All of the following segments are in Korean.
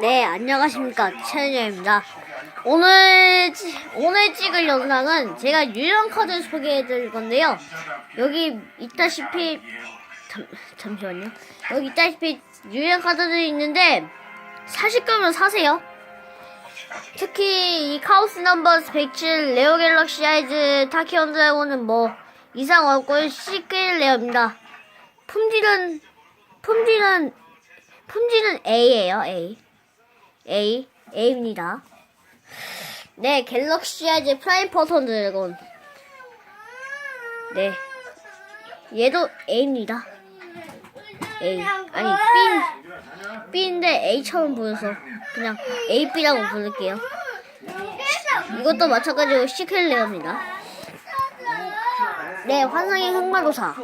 네, 안녕하십니까. 최현영입니다. 오늘, 찌- 오늘 찍을 영상은 제가 유령 카드 소개해 드릴 건데요. 여기 있다시피, 잠, 잠시만요. 여기 있다시피 유령 카드들이 있는데, 사실 거면 사세요. 특히 이 카오스 넘버스 107 레오 갤럭시 아이즈 타키온 드래곤은 뭐 이상 없고 시크릿 레어입니다. 품질은 품질은 품질은 A예요 A A A입니다. 네 갤럭시 아이즈 프라임 퍼선 드래곤 네 얘도 A입니다. A 아니 B B인데 A처럼 보여서 그냥 AB라고 부를게요. 이것도 마찬가지로 시크릿 레어입니다. 네, 환상의 흑마도사.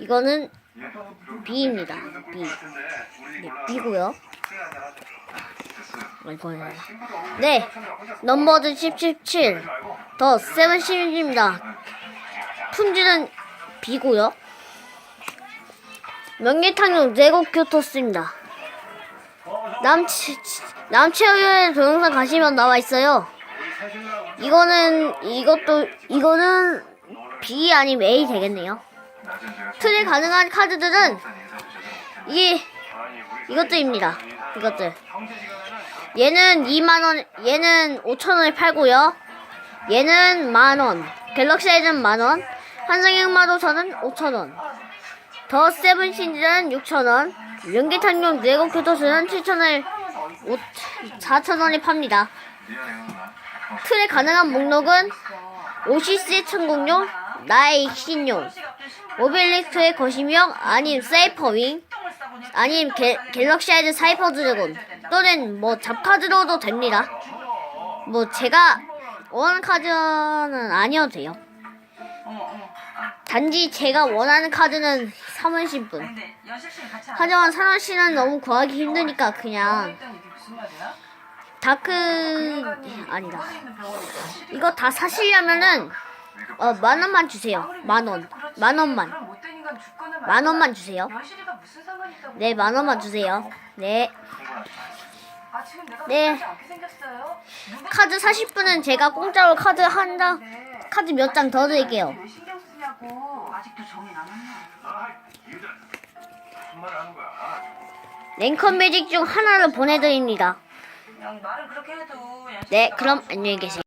이거는 B입니다. B. 네, B고요. 이거는 네, 넘버드 1017. 더 세븐십입니다. 품질은 B고요. 명예탕용 내곡 교토스입니다. 남치 남체의 동영상 가시면 나와 있어요. 이거는 이것도 이거는 B 아니면 A 되겠네요. 트레 가능한 카드들은 이게 이것들입니다. 이것들. 얘는 2만 원, 얘는 5천 원에 팔고요. 얘는 만 원. 갤럭시 아이즈는 만 원. 환상의 흑마도서는 5천 원. 더 세븐 신즈는 6천 원. 연기탄용 내곡 교토스는 7천 원, 4천 원에 팝니다. 틀에 가능한 목록은 오시스의 천국용, 나의 신용, 모빌리스트의 거시명, 아님 사이퍼윙, 아님 게, 갤럭시 아이즈 사이퍼 드래곤, 또는 뭐 잡카드로도 됩니다. 뭐 제가 원하는 카드는 아니어도 돼요. 단지 제가 원하는 카드는 3원신 분. 근데 연식 씨는 같이 안 하지만 사람 씨는 너무 구하기 힘드니까 그냥? 다크 아니다. 이거 다 사시려면은 어, 만 원만 주세요. 만 원. 만 원만. 만 원만 주세요. 네, 만 원만 주세요. 네. 아 네. 네. 카드 사실 분은 제가 공짜로 카드 한 장, 카드 몇 장 더 드릴게요. 랭컨 매직 중 하나를 보내드립니다. 네, 그럼 안녕히 계세요.